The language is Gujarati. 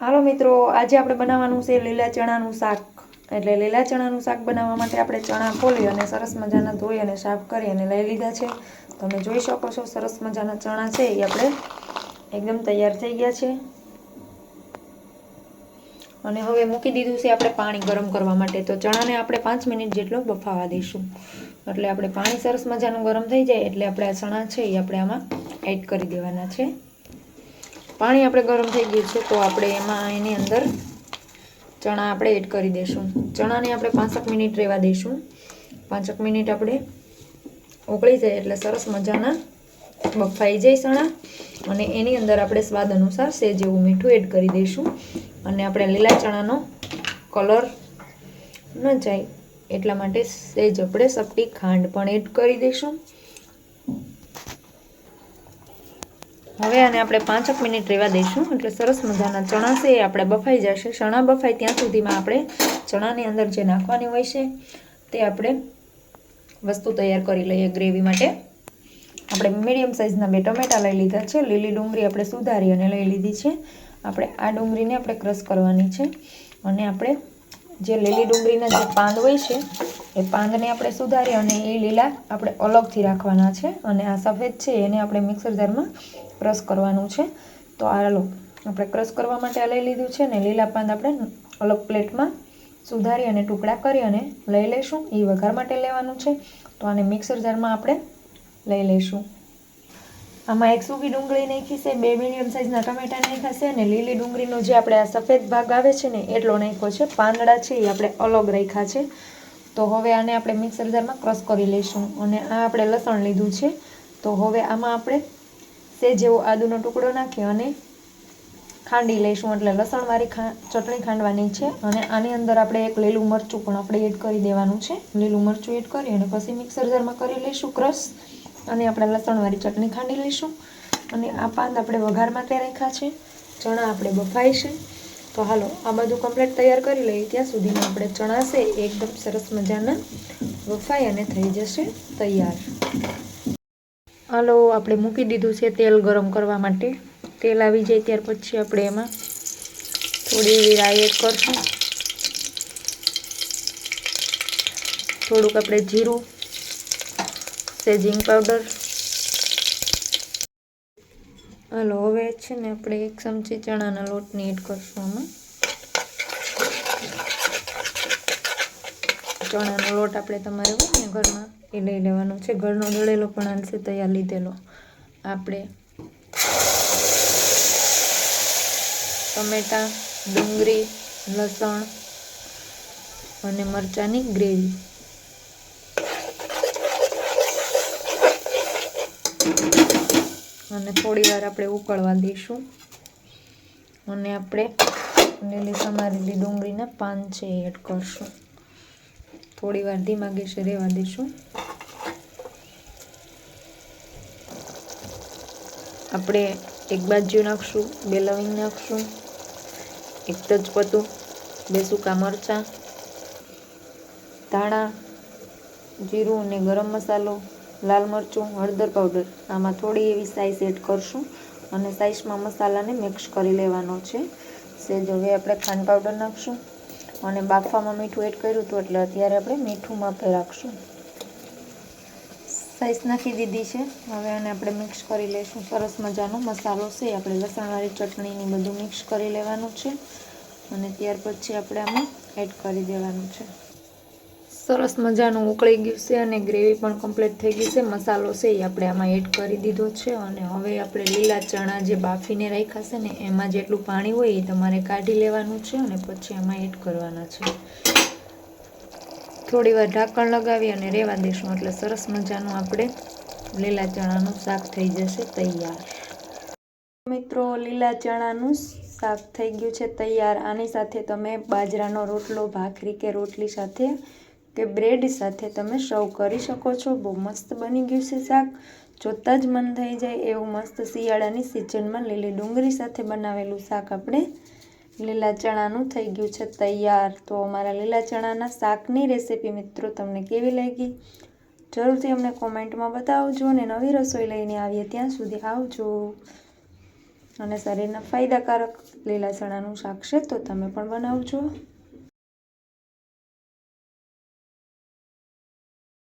હાલો મિત્રો, આજે આપણે બનાવવાનું છે લીલા ચણાનું શાક. એટલે લીલા ચણાનું શાક બનાવવા માટે આપણે ચણા ખોલી અને સરસ મજાના ધોઈ અને સાફ કરી અને લઈ લીધા છે. તમે જોઈ શકો છો, સરસ મજાના ચણા છે, એ આપણે એકદમ તૈયાર થઈ ગયા છે. અને હવે મૂકી દીધું છે આપણે પાણી ગરમ કરવા માટે. તો ચણાને આપણે પાંચ મિનિટ જેટલો બફાવા દઈશું. એટલે આપણે પાણી સરસ મજાનું ગરમ થઈ જાય એટલે આપણે આ ચણા છે એ આપણે આમાં એડ કરી દેવાના છે. પાણી આપણે ગરમ થઈ ગયું છે, તો આપણે એમાં એની અંદર ચણા આપણે એડ કરી દઈશું ચણાને આપણે પાંચક મિનિટ રહેવા દઈશું પાંચક મિનિટ આપણે ઉકળી જાય એટલે સરસ મજાના બફાઈ જાય ચણા અને એની અંદર આપણે સ્વાદ અનુસાર સેજ જેવું મીઠું એડ કરી દઈશું અને આપણે લીલા ચણાનો કલર ન જાય એટલા માટે સેજ આપણે સપટી ખાંડ પણ એડ કરી દઈશું હવે આને આપણે પાંચક મિનિટ રહેવા દઈશું, એટલે સરસ મજાના ચણા છે એ આપણે બફાઈ જશે. ચણા બફાય ત્યાં સુધીમાં આપણે ચણાની અંદર જે નાખવાની હોય છે, તે આપણે વસ્તુ તૈયાર કરી લઈએ ગ્રેવી માટે. આપણે મીડિયમ સાઇઝના બે ટમેટા લઈ લીધા છે, લીલી ડુંગળી આપણે સુધારી અને લઈ લીધી છે. આપણે આ ડુંગળીને આપણે ક્રશ કરવાની છે અને આપણે જે લીલી ડુંગળીના જે પાંદ હોય છે એ પાંદને આપણે સુધારી અને એ લીલા આપણે અલગથી રાખવાના છે અને આ સફેદ છે એને આપણે મિક્સર જારમાં ક્રશ કરવાનું છે. તો આ લો આપણે ક્રશ કરવા માટે લઈ લીધું છે ને લીલા પાંદ આપણે અલગ પ્લેટમાં સુધારી અને ટુકડા કરી અને લઈ લઈશું. એ વઘાર માટે લેવાનું છે. તો આને મિક્સર જારમાં આપણે લઈ લઈશું. આમાં એક સૂકી ડુંગળી નાખી છે, બે મીડિયમ સાઇઝના ટમેટા નાખ્યા છે અને લીલી ડુંગળીનો જે આપણે આ સફેદ ભાગ આવે છે ને એટલો નાખ્યો છે. પાંદડા છે એ આપણે અલગ રાખ્યા છે. તો હવે આને આપણે મિક્સર જારમાં ક્રશ કરી લઈશું અને આ આપણે લસણ લીધું છે. તો હવે આમાં આપણે સે જેવો આદુનો ટુકડો નાખી અને ખાંડી લઈશું એટલે લસણવાળી ખા, ચટણી ખાંડવાની છે અને આની અંદર આપણે એક લીલું મરચું પણ આપણે એડ કરી દેવાનું છે. લીલું મરચું એડ કરી અને પછી મિક્સર જારમાં કરી લઈશું ક્રશ અને આપણે લસણવાળી ચટણી ખાંડી લઈશું. અને આ પાંદ આપણે વઘાર માટે રાખ્યા છે. ચણા આપણે બફાય છે. તો હાલો, આ બધું કમ્પ્લીટ તૈયાર કરી લઈએ. ત્યાં સુધીમાં આપણે ચણા છે એકદમ સરસ મજાના વફાઈ અને થઈ જશે તૈયાર. હાલો, આપણે મૂકી દીધું છે તેલ ગરમ કરવા માટે. તેલ આવી જાય ત્યાર પછી આપણે એમાં થોડી એવી રાઈ એડ કરશું. થોડુંક આપણે જીરું સેજિંગ પાવડર હાલો, હવે છે ને આપણે એક ચમચી ચણાના લોટની એડ કરશું આમાં. ચણાનો લોટ આપણે તમારે હોય ને ઘરમાં, એ લઈ લેવાનો છે. ઘરનો દળેલો પણ હાલશે તૈયાર લીધેલો. આપણે ટમેટા, ડુંગળી, લસણ અને મરચાંની ગ્રેવી. અને થોડી વાર આપણે ઉકળવા દઈશું. અને આપણે લીલી સમારેલી ડુંગળીના પાન છે એડ કરશું. થોડી વાર ધીમા ગેસે રહેવા દઈશું. આપણે એક બાજુ નાખશું, બે લવિંગ નાખશું, એક તજપતું બે સૂકા મરચાં, ધાણા, જીરું અને ગરમ મસાલો લાલ મરચું, હળદર પાવડર આમાં થોડી એવી સાઈઝ એડ કરશું અને સાઈઝમાં મસાલાને મિક્સ કરી લેવાનો છે. સેજ હવે આપણે ખાંડ પાવડર નાખશું અને બાફામાં મીઠું એડ કર્યું હતું એટલે અત્યારે આપણે મીઠું માપે રાખશું. સાઈઝ નાખી દીધી છે. હવે આને આપણે મિક્સ કરી લઈશું સરસ મજાનો મસાલો છે. આપણે લસણવાળી ચટણીની બધું મિક્સ કરી લેવાનું છે અને ત્યાર પછી આપણે આમાં એડ કરી દેવાનું છે. સરસ મજાનું ઉકળી ગયું છે અને ગ્રેવી પણ કમ્પ્લીટ થઈ ગઈ છે. મસાલો છે એ આપણે આમાં એડ કરી દીધો છે અને હવે આપણે લીલા ચણા જે બાફીને રાખ્યા છે ને એમાં જેટલું પાણી હોય એ તમારે કાઢી લેવાનું છે અને પછી એમાં એડ કરવાના છે. થોડી વાર ઢાંકણ લગાવી અને રહેવા દઈશું એટલે સરસ મજાનું આપણે લીલા ચણાનું શાક થઈ જશે તૈયાર. મિત્રો, લીલા ચણાનું શાક થઈ ગયું છે તૈયાર. આની સાથે તમે બાજરાનો રોટલો, ભાખરી કે રોટલી સાથે કે બ્રેડ સાથે તમે સર્વ કરી શકો છો. બહુ મસ્ત બની ગયું છે શાક. જોતાં જ મન થઈ જાય એવું મસ્ત શિયાળાની સિઝનમાં લીલી ડુંગળી સાથે બનાવેલું શાક આપણે. લીલા ચણાનું થઈ ગયું છે તૈયાર. તો અમારા લીલા ચણાના શાકની રેસીપી મિત્રો તમને કેવી લાગી? જરૂરથી અમને કોમેન્ટમાં બતાવજો અને નવી રસોઈ લઈને આવીએ ત્યાં સુધી આવજો. અને શરીરના ફાયદાકારક લીલા ચણાનું શાક છે તો તમે પણ બનાવજો.